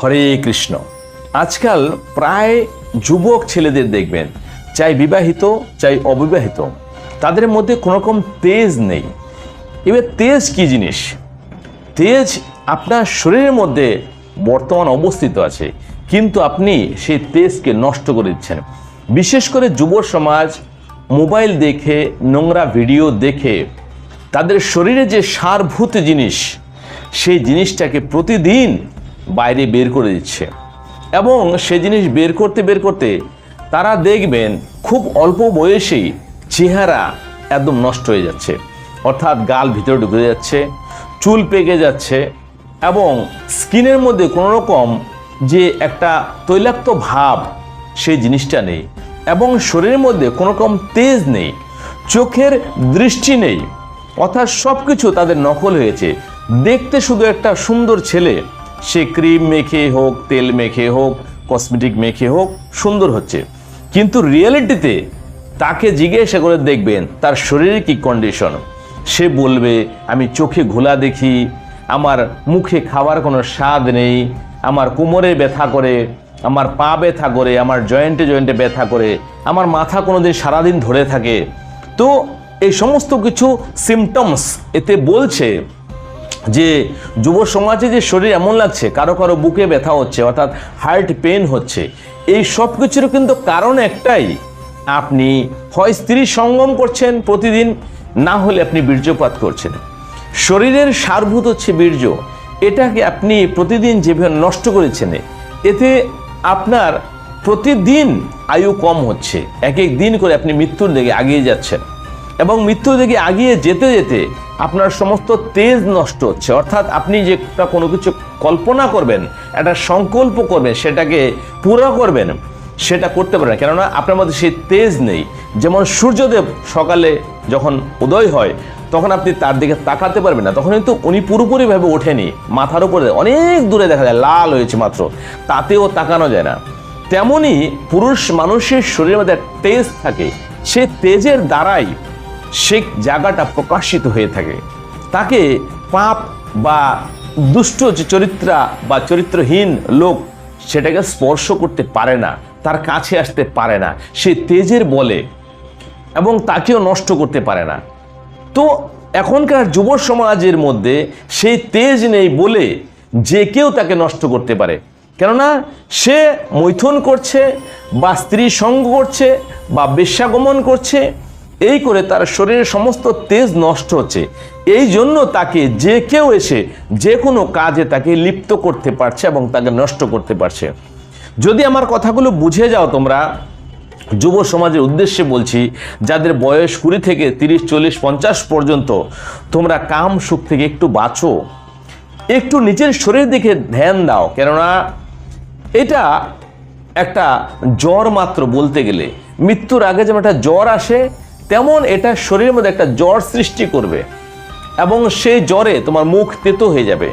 হরে কৃষ্ণ। আজকাল প্রায় যুবক ছেলেদের দেখবেন, চাই বিবাহিত, চাই অবিবাহিত, তাদের মধ্যে কোনো রকম তেজ নেই। এবার তেজ কি জিনিস? তেজ আপনার শরীরের মধ্যে বর্তমান অবস্থিত আছে, কিন্তু আপনি সেই তেজকে নষ্ট করে দিচ্ছেন। বিশেষ করে যুব সমাজ মোবাইল দেখে, নোংরা ভিডিও দেখে, তাদের শরীরে যে সারভূত জিনিস, সেই জিনিসটাকে প্রতিদিন বাইরে বের করে দিচ্ছে। এবং সে জিনিস বের করতে বের করতে তারা দেখবেন খুব অল্প বয়সেই চেহারা একদম নষ্ট হয়ে যাচ্ছে। অর্থাৎ গাল ভিতরে ঢুকে যাচ্ছে, চুল পেকে যাচ্ছে এবং স্কিনের মধ্যে কোনো রকম যে একটা তৈলাক্ত ভাব সেই জিনিসটা নেই এবং শরীরের মধ্যে কোনো রকম তেজ নেই, চোখের দৃষ্টি নেই। অর্থাৎ সব কিছু তাদের নকল হয়েছে। দেখতে শুধু একটা সুন্দর ছেলে সে ক্রিম মেখে হোক, তেল মেখে হোক, কসমেটিক মেখে হোক, সুন্দর হচ্ছে। কিন্তু রিয়েলিটিতে তাকে জিজ্ঞাসা করে দেখবেন তার শরীরে কি কন্ডিশন সে বলবে, আমি চোখে ঘোলা দেখি, আমার মুখে খাওয়ার কোনো স্বাদ নেই, আমার কোমরে ব্যথা করে, আমার পা ব্যথা করে, আমার জয়েন্টে জয়েন্টে ব্যথা করে, আমার মাথা কোনোদিন সারাদিন ধরে থাকে। তো এই সমস্ত কিছু সিমটমস এতে বলছে যে যুব সমাজে যে শরীর এমন লাগছে, কারও কারও বুকে ব্যথা হচ্ছে, অর্থাৎ হার্ট পেন হচ্ছে, এই সব কিছুর কিন্তু কারণ একটাই, আপনি হয় স্ত্রী সঙ্গম করছেন প্রতিদিন, না হলে আপনি বীর্যপাত করছেন। শরীরের সারভূত হচ্ছে বীর্য, এটাকে আপনি প্রতিদিন যেভাবে নষ্ট করেছেন, এতে আপনার প্রতিদিন আয়ু কম হচ্ছে এক এক দিন করে আপনি মৃত্যুর দিকে এগিয়ে যাচ্ছেন। এবং মৃত্যুর দিকে এগিয়ে যেতে যেতে আপনার সমস্ত তেজ নষ্ট হচ্ছে। অর্থাৎ আপনি যে একটা কোনো কিছু কল্পনা করবেন, একটা সংকল্প করবেন, সেটাকে পুরো করবেন, সেটা করতে পারেন কেননা আপনার মধ্যে সেই তেজ নেই। যেমন সূর্যদেব সকালে যখন উদয় হয়, তখন আপনি তার দিকে তাকাতে পারবেন না। তখন কিন্তু উনি পুরোপুরিভাবে ওঠেনি। মাথার উপরে অনেক দূরে দেখা যায়, লাল হয়েছে মাত্র। তাতেও তাকানো যায় না। তেমনি পুরুষ মানুষের শরীরের মধ্যে তেজ থাকে। সে তেজের দ্বারাই সে জায়গাটা প্রকাশিত হয়ে থাকে। তাকে পাপ বা দুষ্ট যে চরিত্রা বা চরিত্রহীন লোক সেটাকে স্পর্শ করতে পারে না, তার কাছে আসতে পারে না, সে তেজের বলে এবং তাকেও নষ্ট করতে পারে না। তো এখনকার যুব সমাজের মধ্যে সেই তেজ নেই বলে যে কেউ তাকে নষ্ট করতে পারে। কেননা সে মৈথুন করছে বা স্ত্রী সঙ্গ করছে বা বেশ্যাগমন করছে এই করে তার শরীরের সমস্ত তেজ নষ্ট হচ্ছে। এই জন্য তাকে যে কেউ এসে যে কোনো কাজে তাকে লিপ্ত করতে পারছে এবং তাকে নষ্ট করতে পারছে। যদি আমার কথাগুলো বুঝে যাও তোমরা, যুব সমাজের উদ্দেশ্যে বলছি, যাদের বয়স কুড়ি থেকে তিরিশ, চল্লিশ, পঞ্চাশ পর্যন্ত, তোমরা কাম সুখ থেকে একটু বাঁচো। একটু নিজের শরীর দিকে ধ্যান দাও। কেননা এটা একটা জ্বর মাত্র বলতে গেলে। মৃত্যুর আগে যেমন একটা জ্বর আসে তেমন এটা শরীরের মধ্যে একটা জ্বর সৃষ্টি করবে এবং সেই জ্বরে তোমার মুখ তেতো হয়ে যাবে।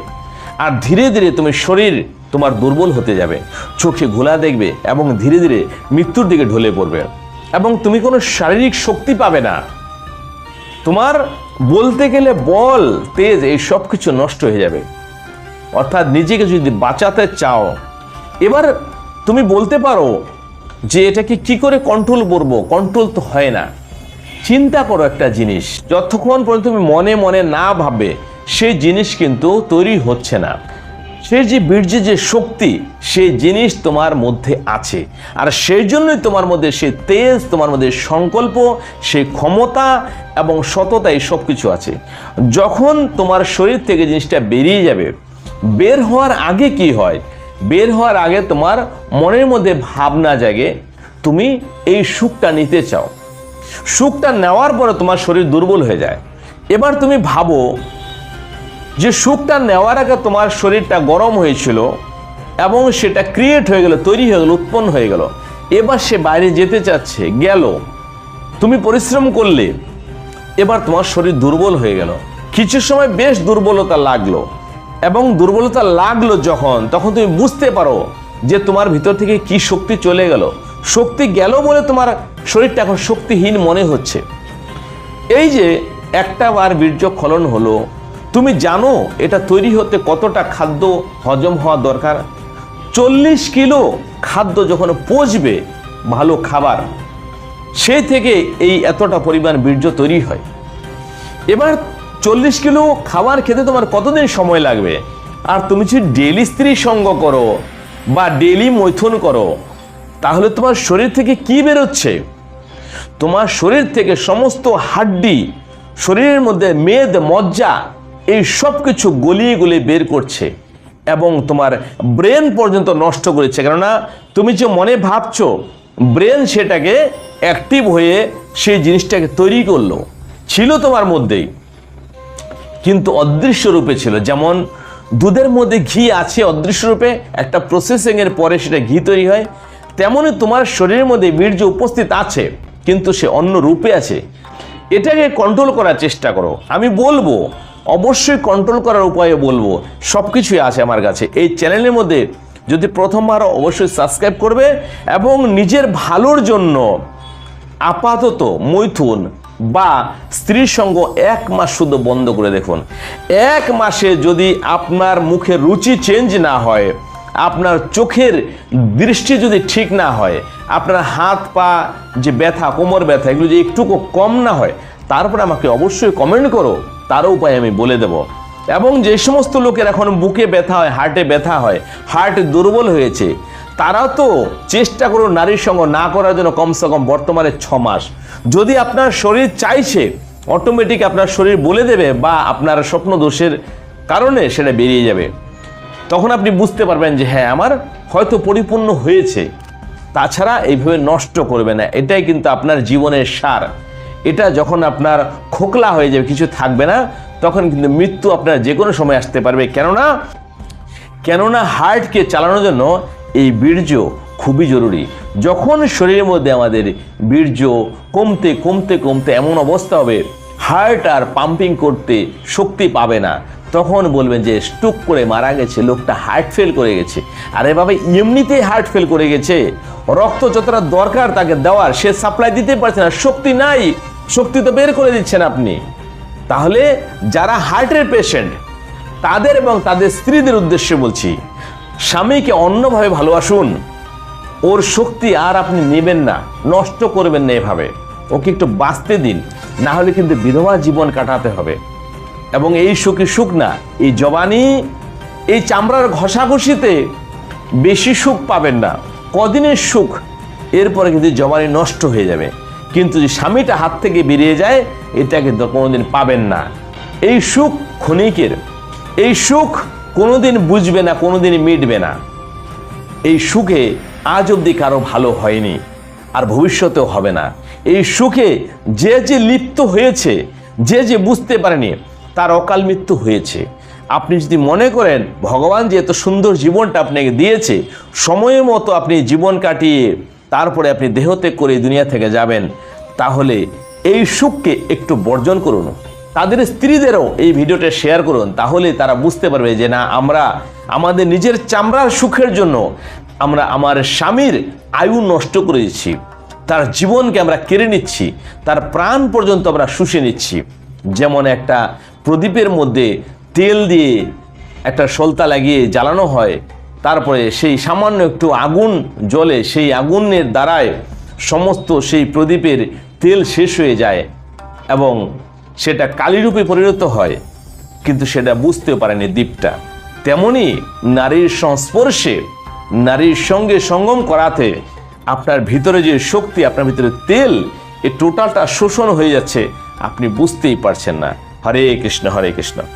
আর ধীরে ধীরে তুমি শরীর তোমার দুর্বল হতে যাবে। চোখে ঘোলা দেখবে এবং ধীরে ধীরে মৃত্যুর দিকে ঢলে পড়বে। এবং তুমি কোনো শারীরিক শক্তি পাবে না। তোমার বলতে গেলে বল, তেজ এই সব কিছু নষ্ট হয়ে যাবে। অর্থাৎ নিজেকে যদি বাঁচাতে চাও, এবার তুমি বলতে পারো যে এটাকে কি করে কন্ট্রোল করব? কন্ট্রোল তো হয় না। চিন্তা করো একটা জিনিস। যতক্ষণ পর্যন্ত তুমি মনে মনে না ভাবে সেই জিনিস কিন্তু তৈরি হচ্ছে না। সেই যে বীর্যের যে শক্তি, সেই জিনিস তোমার মধ্যে আছে। আর সেই জন্যই তোমার মধ্যে সেই তেজ, তোমার মধ্যে সংকল্প, সেই ক্ষমতা এবং সততা, এই সব কিছু আছে। যখন তোমার শরীর থেকে জিনিসটা বেরিয়ে যাবে, বের হওয়ার আগে কি হয়? বের হওয়ার আগে তোমার মনের মধ্যে ভাবনা জাগে, তুমি এই সুখটা নিতে চাও। সুখটা নেওয়ার পরে তোমার শরীর দুর্বল হয়ে যায়। এবার তুমি ভাবো যে সুখটা নেওয়ার আগে তোমার শরীরটা গরম হয়েছিল এবং সেটা ক্রিয়েট হয়ে গেল, তৈরি হয়ে গেল, উৎপন্ন হয়ে গেল। এবার সে বাইরে যেতে চাচ্ছে, গেল। তুমি পরিশ্রম করলে, এবার তোমার শরীর দুর্বল হয়ে গেল। কিছু সময় বেশ দুর্বলতা লাগল এবং দুর্বলতা লাগল যখন, তখন তুমি বুঝতে পারো যে তোমার ভিতর থেকে কি শক্তি চলে গেল। শক্তি গেল বলে তোমার শরীরটা এখন শক্তিহীন মনে হচ্ছে। এই যে একটা বার বীর্য খলন হলো, তুমি জানো এটা তৈরি হতে কতটা খাদ্য হজম হওয়া দরকার? চল্লিশ কিলো খাদ্য যখন পচবে ভালো খাবার সেই থেকে এই এতটা পরিমাণ বীর্য তৈরি হয়। এবার চল্লিশ কিলো খাবার খেতে তোমার কতদিন সময় লাগবে? আর তুমি যদি ডেলি স্ত্রী সঙ্গ করো বা ডেলি মৈথুন করো তাহলে তোমার শরীর থেকে কি বেরোচ্ছে? তোমার শরীর থেকে সমস্ত হাড্ডি, শরীরের মধ্যে মেদ, মজ্জা, এই সব কিছু গলিয়ে গলিয়ে বের করছে এবং তোমার ব্রেন পর্যন্ত নষ্ট করেছে। কেননা তুমি যে মনে ভাবছ, ব্রেন সেটাকে অ্যাক্টিভ হয়ে সেই জিনিসটাকে তৈরি করল, ছিল তোমার মধ্যেই। কিন্তু অদৃশ্য রূপে ছিল। যেমন দুধের মধ্যে ঘি আছে অদৃশ্য রূপে, একটা প্রসেসিংয়ের পরে সেটা ঘি তৈরি হয়। তেমনই তোমার শরীরের মধ্যে বীর্য উপস্থিত আছে, কিন্তু সে অন্য রূপে আছে। এটাকে কন্ট্রোল করার চেষ্টা করো। আমি বলব, অবশ্যই কন্ট্রোল করার উপায়ে বলব সব কিছুই আছে আমার কাছে। এই চ্যানেলের মধ্যে যদি প্রথমবার, অবশ্যই সাবস্ক্রাইব করবে এবং নিজের ভালোর জন্য আপাতত মৈথুন বা স্ত্রীর সঙ্গ এক মাস শুধু বন্ধ করে দেখুন। এক মাসে যদি আপনার মুখে রুচি চেঞ্জ না হয় আপনার চোখের দৃষ্টি যদি ঠিক না হয়, আপনার হাত পা যে ব্যথা, কোমর ব্যথা, এগুলো যদি একটুকু কম না হয়, তারপরে আমাকে অবশ্যই কমেন্ট করো, তারও উপায় আমি বলে দেব। এবং যে সমস্ত লোকের এখন বুকে ব্যথা হয় হার্টে ব্যথা হয় হার্ট দুর্বল হয়েছে, তারা তো চেষ্টা করুন নারীর সঙ্গ না করার জন্য কমসে কম বর্তমানে ছ মাস। যদি আপনার শরীর চাইছে অটোমেটিক আপনার শরীর বলে দেবে বা আপনার স্বপ্ন দোষের কারণে সেটা বেরিয়ে যাবে। তখন আপনি বুঝতে পারবেন যে হ্যাঁ আমার হয়তো পরিপূর্ণ হয়েছে। তাছাড়া এইভাবে নষ্ট করবে না। এটাই কিন্তু আপনার জীবনের সার। এটা যখন আপনার খোকলা হয়ে যাবে, কিছু থাকবে না, তখন কিন্তু মৃত্যু আপনার যে কোনো সময় আসতে পারবে। কেননা কেননা হার্টকে চালানোর জন্য এই বীর্য খুবই জরুরি। যখন শরীরের মধ্যে আমাদের বীর্য কমতে কমতে কমতে এমন অবস্থা হবে, হার্ট আর পাম্পিং করতে শক্তি পাবে না। তখন বলবেন যে, স্টুক করে মারা গেছে, লোকটা হার্ট ফেল করে গেছে। আরে বাবা, এমনিতেই হার্ট ফেল করে গেছে। রক্ত যতটা দরকার তাকে দেওয়ার, সে সাপ্লাই দিতে পারছে না, শক্তি নাই। শক্তি তো বের করে দিচ্ছেন আপনি। তাহলে যারা হার্টের পেশেন্ট তাদের এবং তাদের স্ত্রীদের উদ্দেশ্যে বলছি, স্বামীকে অন্যভাবে ভালোবাসুন। ওর শক্তি আর আপনি নেবেন না, নষ্ট করবেন না এভাবে। ওকে একটু বাঁচতে দিন, না হলে কিন্তু বিধবা জীবন কাটাতে হবে। এবং এই সুখী সুখ না এই জবানি, এই চামড়ার ঘষাঘষিতে বেশি সুখ পাবেন না। কদিনের সুখ, এরপরে কিন্তু জবানি নষ্ট হয়ে যাবে। কিন্তু যে স্বামীটা হাত থেকে বেরিয়ে যায়, এটা কিন্তু কোনোদিন পাবেন না। এই সুখ ক্ষণিকের, এই সুখ কোনোদিন বুঝবে না, কোনোদিন মিটবে না। এই সুখে আজ অবধি কারও ভালো হয়নি, আর ভবিষ্যতেও হবে না। এই সুখে যে যে লিপ্ত হয়েছে, যে যে বুঝতে পারেনি তার অকাল মৃত্যু হয়েছে। আপনি যদি মনে করেন, ভগবান যে এত সুন্দর জীবনটা আপনাকে দিয়েছে, সময় মতো আপনি জীবন কাটিয়ে তারপরে আপনি দেহত্যাগ করে দুনিয়া থেকে যাবেন, তাহলে এই সুখকে একটু বর্জন করুন। তাদের স্ত্রীদেরও এই ভিডিওটা শেয়ার করুন, তাহলে তারা বুঝতে পারবে যে না, আমরা আমাদের নিজের চামড়ার সুখের জন্য আমরা আমার স্বামীর আয়ু নষ্ট করে দিচ্ছি। তার জীবনকে আমরা কেড়ে নিচ্ছি, তার প্রাণ পর্যন্ত আমরা শুষে নিচ্ছি। যেমন একটা প্রদীপের মধ্যে তেল দিয়ে একটা সলতা লাগিয়ে জ্বালানো হয়। তারপরে সেই সামান্য একটু আগুন জ্বলে সেই আগুনের দ্বারায় সমস্ত সেই প্রদীপের তেল শেষ হয়ে যায় এবং সেটা কালিরূপে পরিণত হয়। কিন্তু সেটা বুঝতেও পারেনি দ্বীপটা তেমনি নারীর সংস্পর্শে, নারীর সঙ্গে সঙ্গম করাতে আপনার ভিতরে যে শক্তি, আপনার ভিতরে তেল, এ টোটালটা শোষণ হয়ে যাচ্ছে। আপনি বুঝতেই পারছেন না। হরে কৃষ্ণ হরে কৃষ্ণ।